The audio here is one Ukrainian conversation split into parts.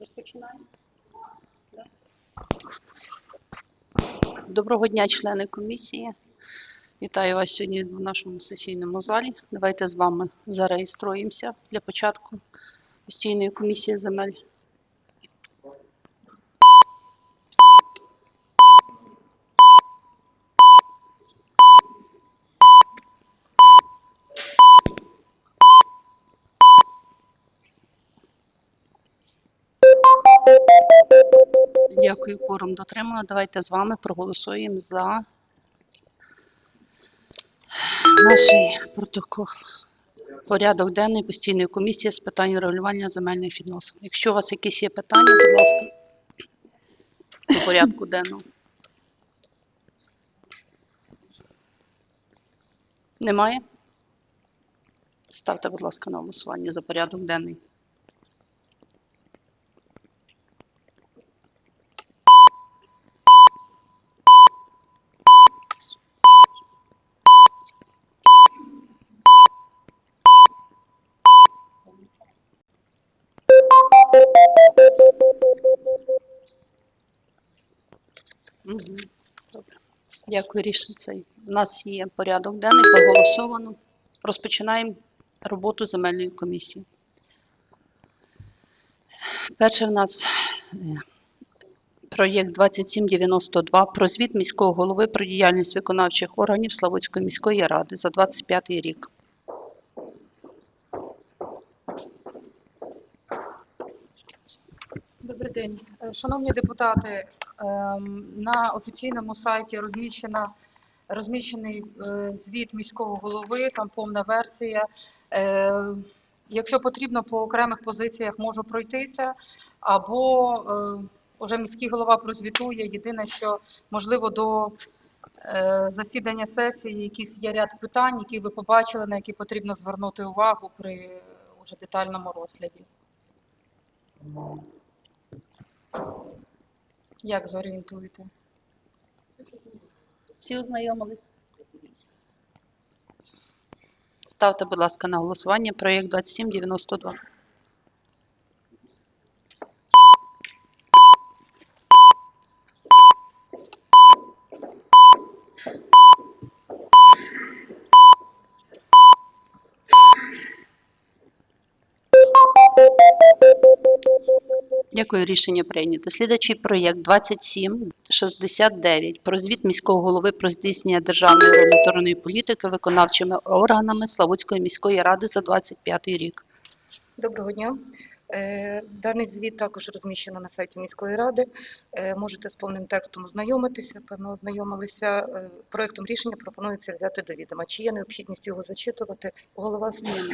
Розпочинаємо. Доброго дня, члени комісії. Вітаю вас сьогодні в нашому сесійному залі. Давайте з вами зареєструємося для початку постійної комісії земель. Дякую, форум дотримано. Давайте з вами проголосуємо за наш протокол. Порядок денний постійної комісії з питань регулювання земельних відносин. Якщо у вас якісь є питання, будь ласка, до порядку денного. Немає? Ставте, будь ласка, на голосування за порядок денний. Дякую, рішення цей. У нас є порядок денний, проголосовано. Розпочинаємо роботу земельної комісії. Перше в нас е, проєкт 2792 про звіт міського голови про діяльність виконавчих органів Славутської міської ради за 25 рік. Добрий день, Е, шановні депутати. ем, На офіційному сайті розміщена розміщений е, звіт міського голови, там повна версія. Е, Якщо потрібно, по окремих позиціях можу пройтися, або е, уже міський голова прозвітує. Єдине, що можливо до засідання сесії якийсь є ряд питань, які ви побачили, на які потрібно звернути увагу при уже детальному розгляді. Як зорієнтуєте? Всі ознайомились? Ставте, будь ласка, на голосування проєкт 2792. Дякую, рішення прийнято. Слідуючий проєкт 2769 про звіт міського голови про здійснення державної регуляторної політики виконавчими органами Славутської міської ради за 25 рік. Доброго дня. Е, Даний звіт також розміщено на сайті міської ради. Е, Можете з повним текстом ознайомитися. Певно, ознайомилися. Е, Проектом рішення пропонується взяти до відома. Чи є необхідність його зачитувати? Голова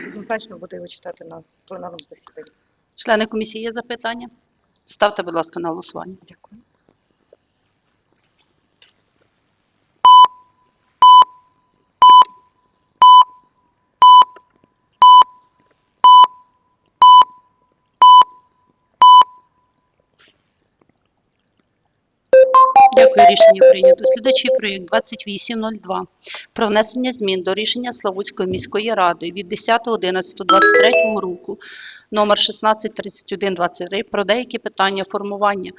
однозначно буде його читати на пленарному засіданні. Члени комісії є запитання? Ставте, будь ласка, на голосування. Дякую. Дякую, рішення прийнято. Слідуючий проєкт 2802 про внесення змін до рішення Славутської міської ради від 10.11.23 року номер 163123 про деякі питання формування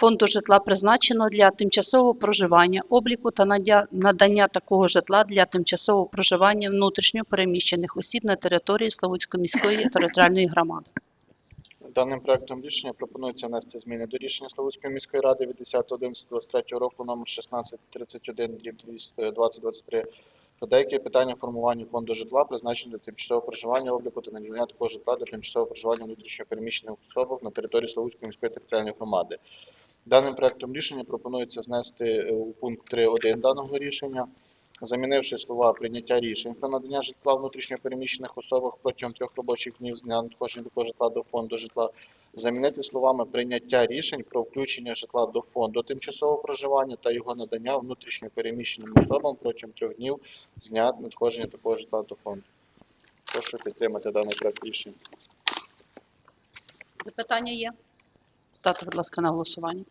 Фонду житла призначено для тимчасового проживання, обліку та надання такого житла для тимчасового проживання внутрішньо переміщених осіб на території Славутської міської територіальної громади. Даним проектом рішення пропонується внести зміни до рішення Славутської міської ради від 10.11.23 року номер 1631 2023 про деякі питання формування фонду житла, призначених для тимчасового проживання, обліку та наділення такого житла для тимчасового проживання внутрішньо переміщених осіб на території Славутської міської територіальної громади. Даним проектом рішення пропонується знести е, у пункт 3.1 даного рішення, замінивши слова прийняття рішень про надання житла внутрішньо переміщених особах протягом трьох робочих днів з дня надходження такого житла до фонду житла, замінити словами прийняття рішень про включення житла до фонду тимчасового проживання та його надання внутрішньо переміщеним особам протягом трьох днів з дня надходження такого житла до фонду. Прошу підтримати даний проект рішення. Запитання є? Ставте, будь ласка, на голосування.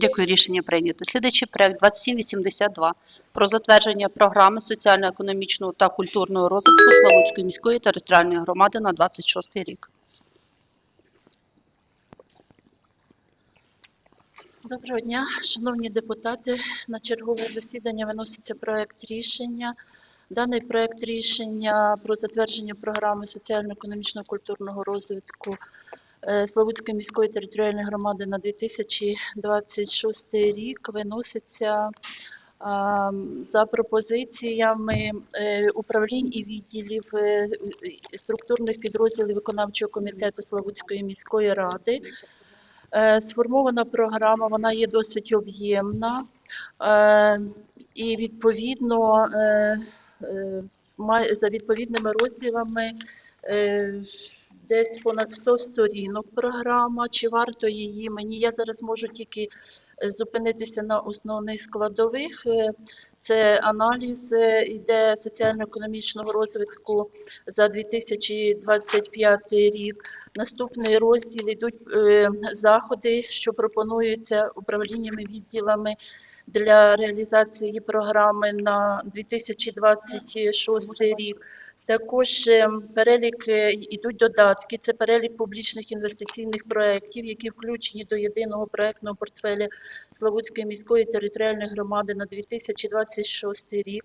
Дякую, рішення прийнято. Слідуючий проект 2782 про затвердження програми соціально-економічного та культурного розвитку Славутської міської територіальної громади на 26 рік. Доброго дня, шановні депутати. На чергове засідання виноситься проект рішення. Даний проект рішення про затвердження програми соціально-економічного культурного розвитку Славутської міської територіальної громади на 2026 рік виноситься за пропозиціями е, управлінь і відділів е, структурних підрозділів виконавчого комітету Славутської міської ради. Е, Сформована програма, вона є досить об'ємна е, і відповідно е, е, за відповідними розділами е, десь понад 100 сторінок програма. Чи варто її мені? Я зараз можу тільки е, зупинитися на основних складових. Е, Це аналіз е, іде соціально-економічного розвитку за 2025 рік. Наступний розділ йдуть заходи, що пропонуються управліннями відділами для реалізації програми на 2026 рік. Також е, перелік е, йдуть додатки. Це перелік публічних інвестиційних проєктів, які включені до єдиного проєктного портфеля Славутської міської територіальної громади на 2026 рік.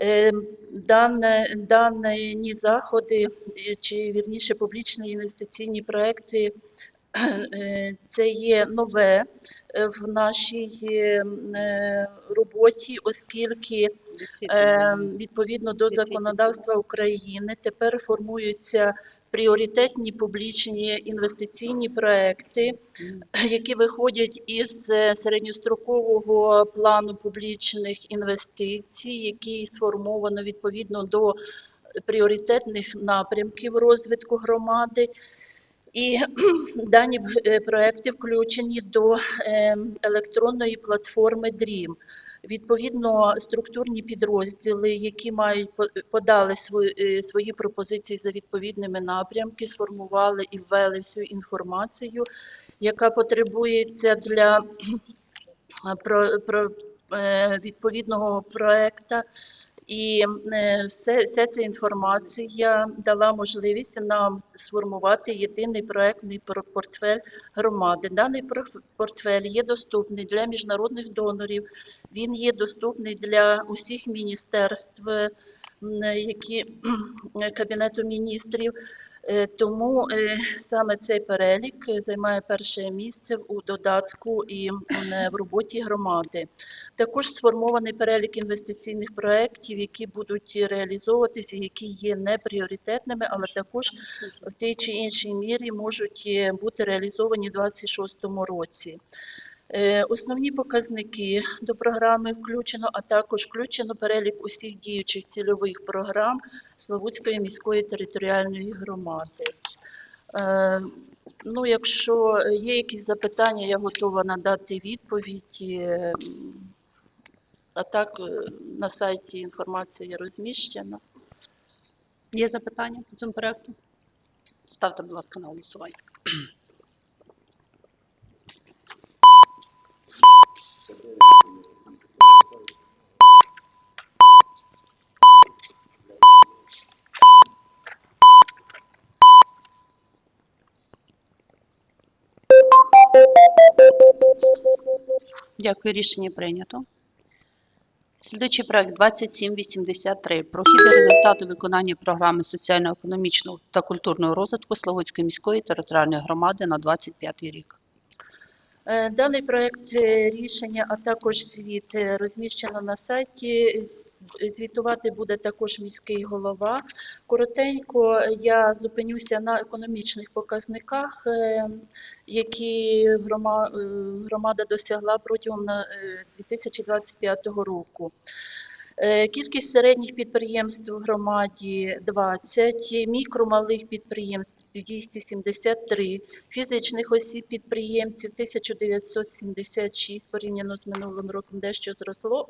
Е, Дане, дані заходи, е, чи вірніше публічні інвестиційні проекти, е, це є нове е, в нашій е, е, роботі, оскільки е, відповідно до законодавства України тепер формуються пріоритетні публічні інвестиційні проекти, які виходять із е, середньострокового плану публічних інвестицій, який сформовано відповідно до пріоритетних напрямків розвитку громади. І дані е, проекти включені до е, електронної платформи DREAM. Відповідно, структурні підрозділи, які мають по- подали свої, е, свої пропозиції за відповідними напрямки, сформували і ввели всю інформацію, яка потребується для про, про, е, відповідного проекту. І е, все, вся ця інформація дала можливість нам сформувати єдиний проектний пор- портфель громади. Даний портфель є доступний для міжнародних донорів, він є доступний для усіх міністерств, які Кабінету міністрів. Е, Тому е, саме цей перелік займає перше місце у додатку і е, в роботі громади. Також сформований перелік інвестиційних проєктів, які будуть реалізовуватися, які є непріоритетними, але також в тій чи іншій мірі можуть бути реалізовані у 2026 році. Е, Основні показники до програми включено, а також включено перелік усіх діючих цільових програм Славутської міської територіальної громади. Е, Ну, якщо є якісь запитання, я готова надати відповідь. А так е, на сайті інформація розміщена. Є запитання по цьому проекту? Ставте, будь ласка, на голосування. Дякую, рішення прийнято. Слідуючий проект 2783 Прохід результату виконання програми соціально-економічного та культурного розвитку Славутської міської територіальної громади на 25 рік. Е, Даний проект рішення, а також звіт е, розміщено на сайті. Звітувати буде також міський голова. Коротенько е, я зупинюся на економічних показниках, які громада досягла протягом на- е, 2025 року. Е, Кількість середніх підприємств в громаді 20, мікро малих підприємств 273, фізичних осіб підприємців 1976 порівняно з минулим роком дещо зросло.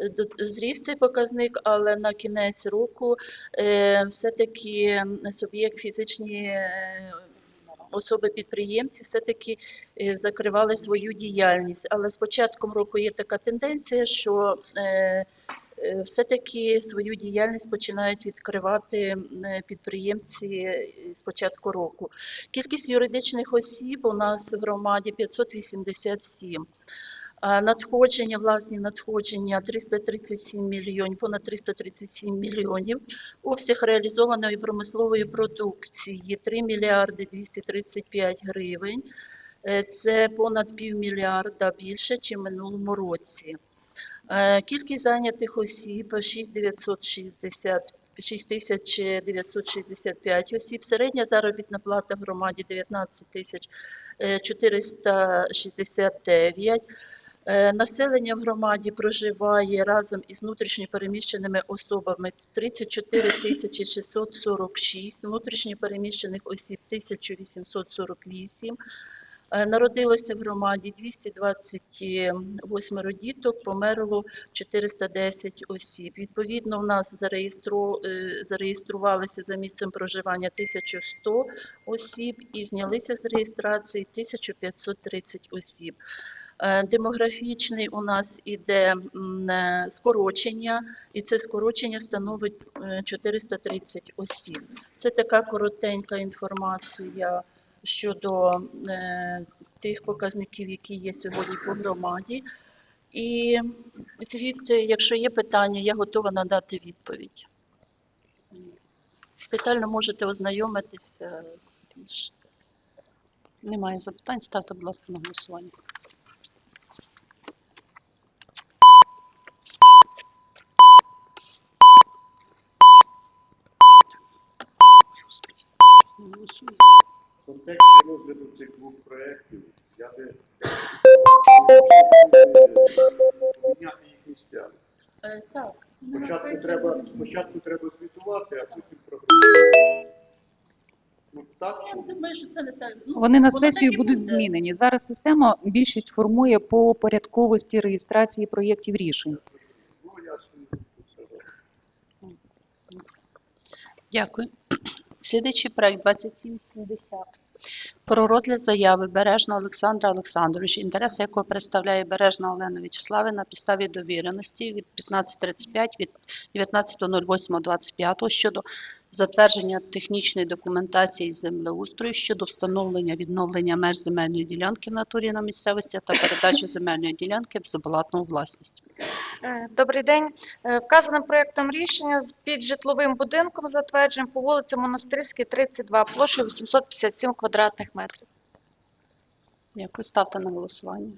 Е, Зріс цей показник, але на кінець року е, все-таки суб'єкт фізичні е, особи підприємці все-таки закривали свою діяльність. Але з початком року є така тенденція, що все-таки свою діяльність починають відкривати е, підприємці е, з початку року. Кількість юридичних осіб у нас в громаді 587. А Надходження, власні надходження 337 мільйонів, понад 337 мільйонів. Обсяг реалізованої промислової продукції 3 мільярди 235 гривень. Е, Це понад півмільярда більше, ніж минулому році. Е, Кількість зайнятих осіб 6960 6965 осіб. Середня заробітна плата в громаді 19 тисяч е, 469. Е, Населення в громаді проживає разом із внутрішньо переміщеними особами 34 тисячі 646, внутрішньо переміщених осіб 1848. Е, Народилося в громаді 228 діток, померло 410 осіб. Відповідно, у нас е, зареєструвалися за місцем проживання 1100 осіб і знялися з реєстрації 1530 осіб. Е, Демографічний у нас іде скорочення, і це скорочення становить е, 430 осіб. Це така коротенька інформація щодо е, тих показників, які є сьогодні по громаді. І звідти, якщо є питання, я готова надати відповідь. Детально можете ознайомитися. Немає запитань. Ставте, будь ласка, на голосування. Господи, не голосує. В контексті розгляду цих двох проєктів я би поміняти їх місця. Е, Так, Спочатку треба, спочатку треба звітувати, а потім програмувати. Ну так, Я думаю, що це не так. Ну, Вони на воно так сесію і будуть буде. змінені. Зараз система більшість формує по порядковості реєстрації проєктів рішень. ну я. Дякую. Слідуючий проект 2770. Про розгляд заяви Бережного Олександра Олександровича, інтереси якого представляє Бережна Олена Вячеславівна на підставі довіреності від 15.35 від 19.08.25 щодо затвердження технічної документації землеустрою щодо встановлення відновлення меж земельної ділянки в натурі на місцевості та передачі земельної ділянки в безоплатну власність. Е, Добрий день. Е, Вказаним проектом рішення під житловим будинком затвердженим по вулиці Монастирській, 32, площею 857 квадратних метрів. Дякую. Ставте на голосування.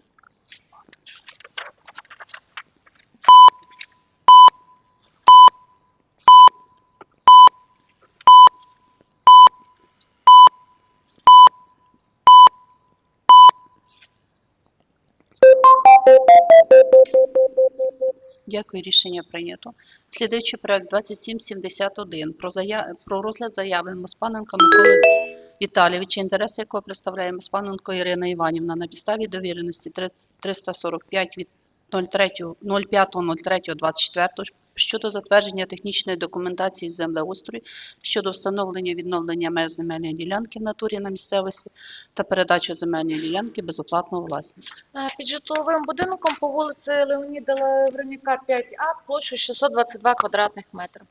Дякую, рішення прийнято. Слідуючий проект 2771 про, зая... про розгляд заяви Моспаненка Миколи Віталійовича, інтереси якого представляє Моспаненко Ірина Іванівна на підставі довіреності 30 345 від 05.03.24 щодо затвердження технічної документації землеустрою щодо встановлення відновлення меж земельної ділянки в натурі на місцевості та передачу земельної ділянки безоплатну власність. Е, Під житловим будинком по вулиці Леоніда Лавренюка, 5А, площею 622 квадратних метри.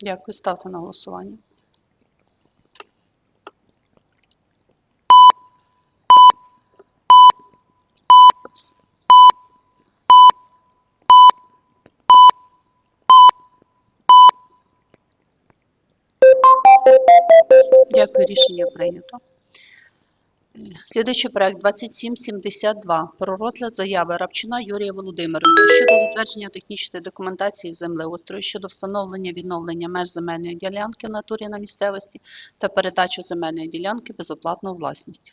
Дякую. Ставте на голосування. Рішення прийнято. Слідуючий проект 2772 про розгляд заяви Рабчина Юрія Володимировича щодо затвердження технічної документації землеустрою щодо встановлення відновлення меж земельної ділянки в натурі на місцевості та передачу земельної ділянки безоплатно у власність.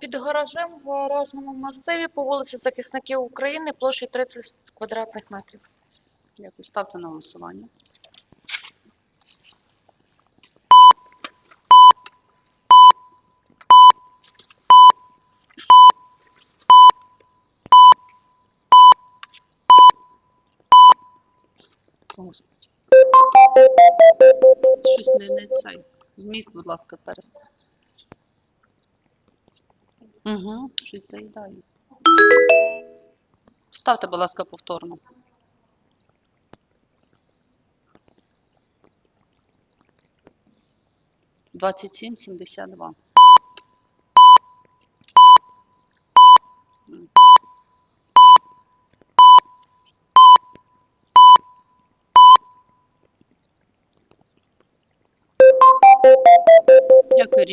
Під гаражем в гаражному масиві по вулиці Захисників України площею 30 квадратних метрів. Дякую. Ставте на голосування. Господи. Щось не, не цей. Зміть, будь ласка, перес. Угу, щось заїдаю. Ставте, будь ласка, повторно. Двадцять сім сімдесят два.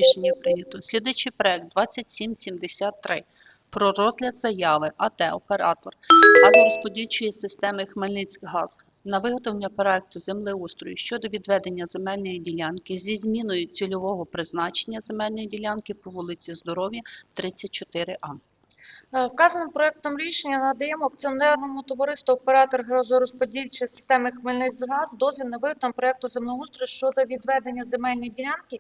Рішення прийнято. Слідуючий проект 2773 про розгляд заяви АТ оператор газорозподільчої системи Хмельницькгаз на виготовлення проекту землеустрою щодо відведення земельної ділянки зі зміною цільового призначення земельної ділянки по вулиці Здоров'я 34А. Е, Вказаним проектом рішення надаємо акціонерному товариству оператор газорозподільчої системи Хмельницькгаз дозвіл на виготовлення проекту землеустрою щодо відведення земельної ділянки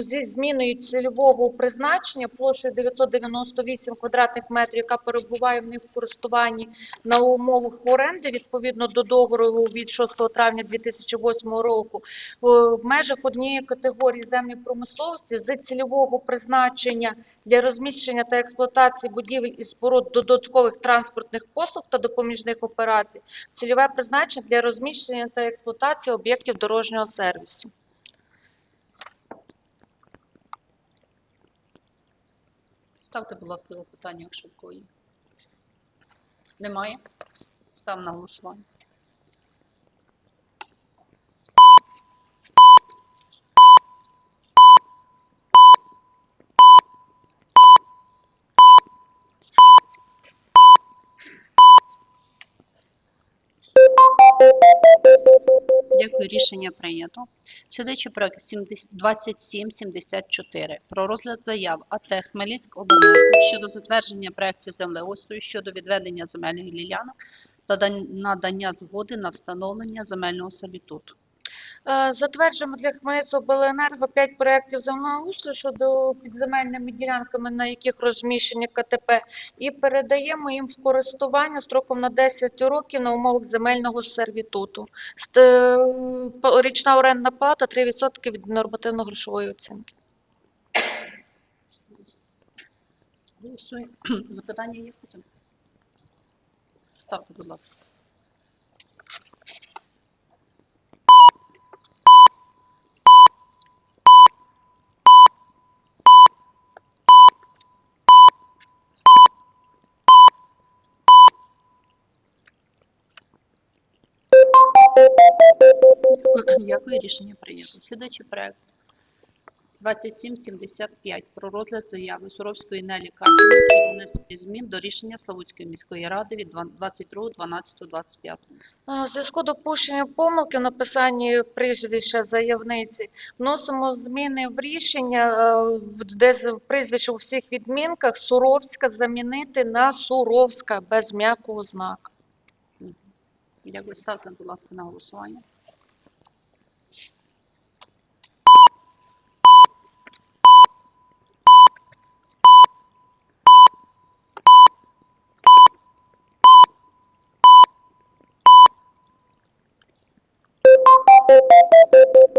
зі зміною цільового призначення площею 998 квадратних метрів, яка перебуває в них в користуванні на умовах оренди відповідно до договору від 6 травня 2008 року. Е, в межах однієї категорії землі промисловості з цільового призначення для розміщення та експлуатації будівель і споруд додаткових транспортних послуг та допоміжних операцій, цільове призначення для розміщення та експлуатації об'єктів дорожнього сервісу. Ставте, будь ласка, запитання, якщо в кої. Немає? Став на голосування. Рішення прийнято. Слідуючий проект 70 2774 про розгляд заяв АТ Хмельницьк обленерго щодо затвердження проектів землеустрою щодо відведення земельних ділянок та надання згоди на встановлення земельного сервітуту. Е, Затверджуємо для Хмельницькобленерго 5 проєктів землеустрою щодо підземельними ділянками, на яких розміщені КТП, і передаємо їм в користування строком на 10 років на умовах земельного сервітуту. Е, Річна орендна плата 3% від нормативно-грошової оцінки. Запитання є потім? Ставте, будь ласка. Дякую, рішення прийнято. Слідуючий проект 2775 про розгляд заяви Суровської Нелі щодо внесення змін до рішення Славутської міської ради від 22.12.25. Е, У зв'язку допущення помилки в написанні прізвища заявниці вносимо зміни в рішення, е, де прізвище у всіх відмінках Суровська замінити на Суровська без м'якого знака. Дякую. Ставте, будь ласка, на голосування.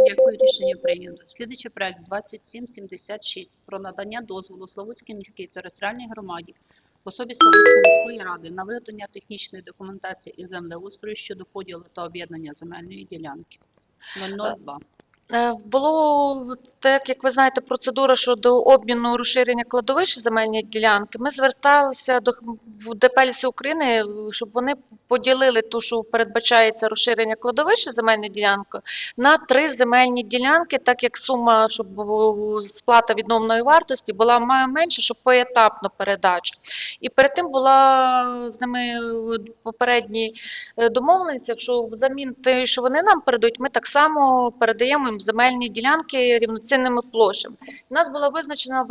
Дякую, рішення прийнято. Слідуючий проект 2776 про надання дозволу Славутській міській територіальній громаді в особі Славутської міської ради на виготовлення технічної документації і землеустрою щодо поділу та об'єднання земельної ділянки. 002. Е, Було так, як ви знаєте, процедура щодо обміну розширення кладовищ земельні ділянки. Ми зверталися до ДП «Ліси України, щоб вони поділили ту, що передбачається розширення кладовища земельної ділянки, на три земельні ділянки, так як сума, щоб сплата відновної вартості була менша, щоб поетапно передача. І перед тим була з ними попередні е, домовленість, якщо взамін те, що вони нам передають, ми так само передаємо їм земельні ділянки рівноцінними площами. У нас була визначена в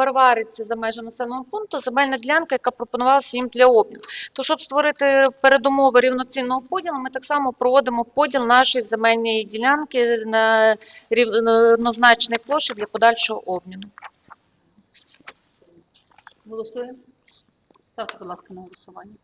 за межами населеного пункту земельна ділянка, яка пропонувалася їм для обміну. То щоб створити передумови рівноцінного поділу, ми так само проводимо поділ нашої земельної ділянки на рівнозначні площі для подальшого обміну. Голосуємо? Ставте, будь ласка, на голосування.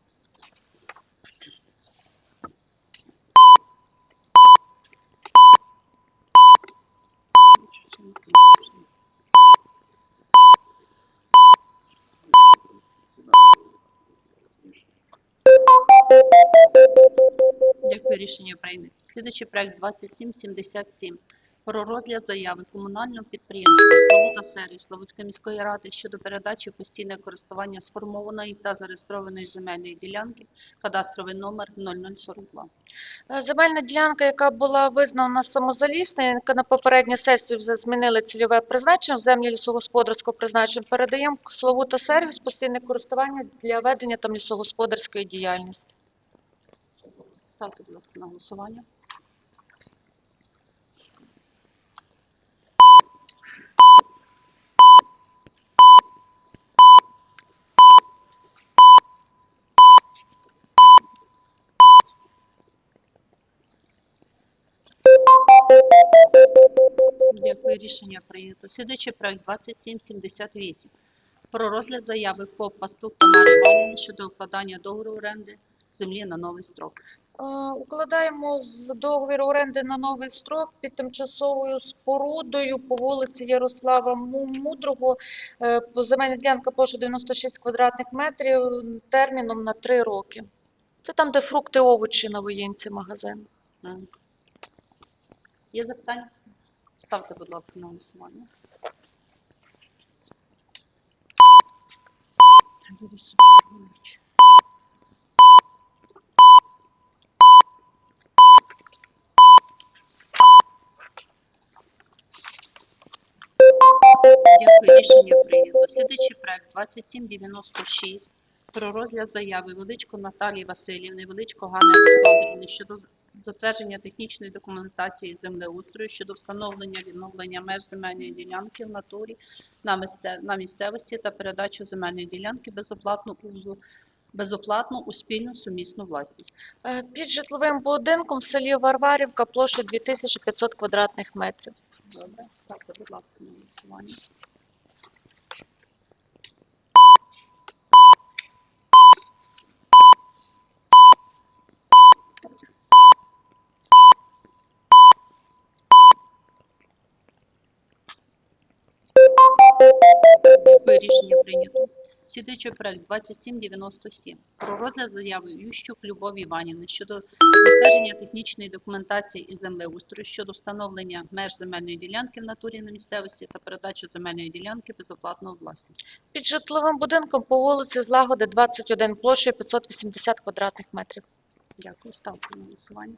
Дякую, рішення прийнято. Слідуючий проект 2777 про розгляд заяви комунального підприємства Славута Сервіс Славутської міської ради щодо передачі в постійне користування сформованої та зареєстрованої земельної ділянки, кадастровий номер 0042. Е, Земельна ділянка, яка була визнана самозалісною, яка на попередній сесії вже змінили цільове призначення в землі лісогосподарського призначення, передаємо Славута сервіс постійне користування для ведення там лісогосподарської діяльності. Ставте, будь ласка, на голосування. Дякую, рішення прийнято. Слідуючий проект 2778 про розгляд заяви ФОП Пастух Тамари Іванівни щодо укладання договору оренди землі на новий строк. Е, Укладаємо з договір оренди на новий строк під тимчасовою спорудою по вулиці Ярослава Мудрого. Е, по- Земельна ділянка площа 96 квадратних метрів терміном на 3 роки. Це там, де фрукти, овочі на воєнці магазин. Є запитання? Ставте, будь ласка, на голосування. Люди думають. Дякую, рішення прийнято. Слідуючий проект 2796 про розгляд заяви Величко Наталії Васильівни, Величко Ганни Олександрівни щодо затвердження технічної документації землеустрою щодо встановлення відновлення меж земельної ділянки в натурі на, місцевості та передачу земельної ділянки безоплатно у безоплатно у спільну сумісну власність. Е, Під житловим будинком в селі Варварівка площа 2500 квадратних метрів. Добре, ставте, будь ласка, на голосування. Дякую, рішення прийнято. Слідуючий проект 2797 про розгляд заяви Ющук Любові Іванівни щодо затвердження технічної документації і землеустрою щодо встановлення меж земельної ділянки в натурі на місцевості та передачу земельної ділянки безоплатно у власність. Під житловим будинком по вулиці Злагоди 21 площею 580 квадратних метрів. Дякую. Ставте на голосування.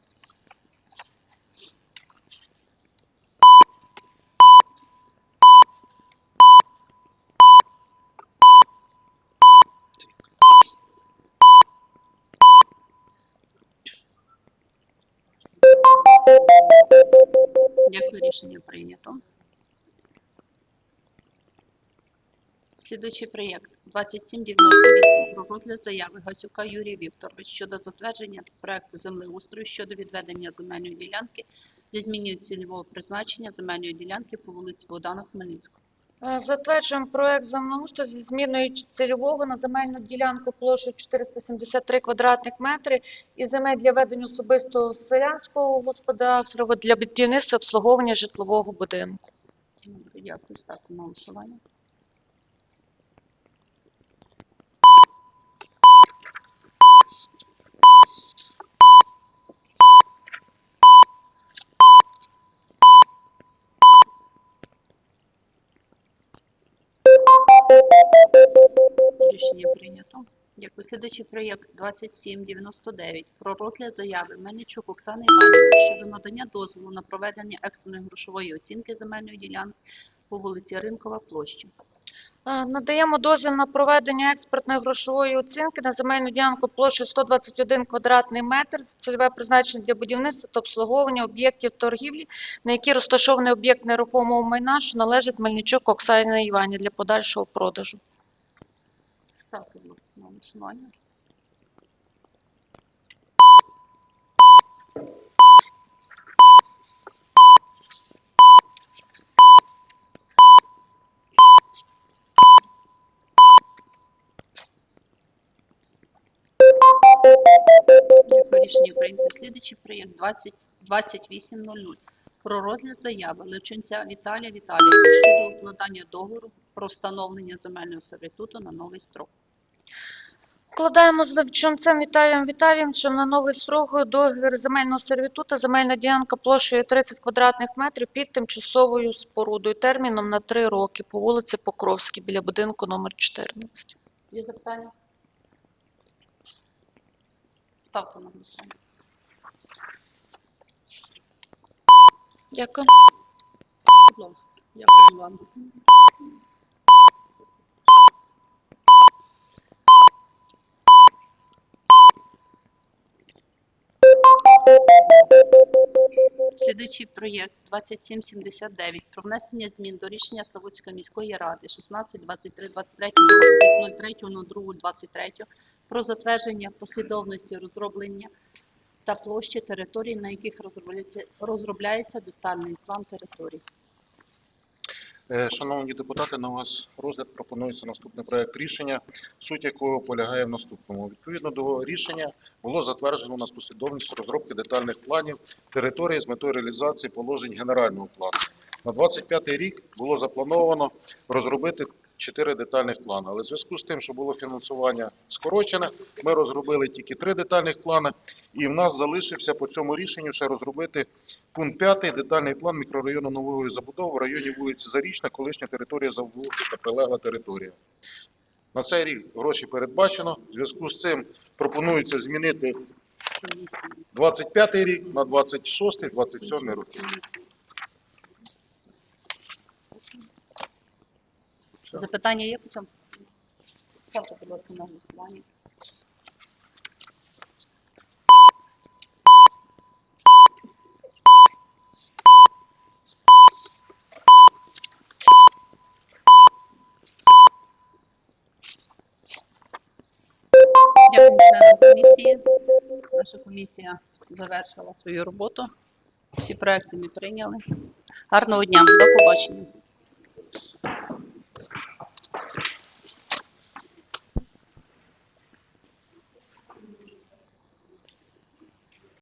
Рішення прийнято. Слідуючий проєкт 2798 про розгляд заяви Гасюка Юрія Вікторовича щодо затвердження проекту землеустрою щодо відведення земельної ділянки зі зміною цільового призначення земельної ділянки по вулиці Богдана Хмельницького. Е, Затверджуємо проект землеустрою зі зміною цільового на земельну ділянку площею 473 квадратних метри і земель для ведення особистого селянського господарства для будівництва обслуговування житлового будинку. Дякую. Ставте на голосування. Дякую. Слідуючий проєкт 2799 про розгляд заяви Мельничук Оксани Іванівни щодо надання дозволу на проведення екстреної грошової оцінки земельної ділянки по вулиці Ринкова площі. Е, Надаємо дозвіл на проведення експертної грошової оцінки на земельну ділянку площею 121 квадратний метр, цільове призначення для будівництва та обслуговування об'єктів торгівлі, на якій розташований об'єкт нерухомого майна, що належить Мельничук Оксані Івані для подальшого продажу. Ставте, будь ласка, на голосування. Рішення прийнято. Слідуючий проєкт 20 2800 про розгляд заяви Левченця Віталія Віталійовича щодо укладання договору про встановлення земельного сервітуту на новий строк. Вкладаємо з Левчунцем Віталієм Віталійовичем на новий строк договір земельного сервітуту, земельна ділянка площею 30 квадратних метрів під тимчасовою спорудою терміном на 3 роки по вулиці Покровській біля будинку номер 14. Є запитання? Ставте на голосування. Дякую. Будь ласка, дякую вам. Слідуючий проєкт 2779 про внесення змін до рішення Славутської міської ради 16 23 23 від 03.02.23 про затвердження послідовності розроблення та площі територій, на яких розробляється, розробляється детальний план територій. Е, Шановні депутати, на вас розгляд пропонується наступний проект рішення, суть якого полягає в наступному. Відповідно до рішення було затверджено у нас послідовність розробки детальних планів території з метою реалізації положень генерального плану. На 25 рік було заплановано розробити чотири детальних плани. Але в зв'язку з тим, що було фінансування скорочене, ми розробили тільки три детальних плани, і в нас залишився по цьому рішенню ще розробити пункт 5 детальний план мікрорайону нової забудови в районі вулиці Зарічна, колишня територія та прилегла територія. На цей рік гроші передбачено. В зв'язку з цим пропонується змінити Комісії. 25 рік на 26-27 роки. Запитання є по цьому? Ставте, будь ласка, на голосування. Дякую членам комісії. Наша комісія завершила свою роботу. Всі проекти ми прийняли. Гарного дня, до побачення.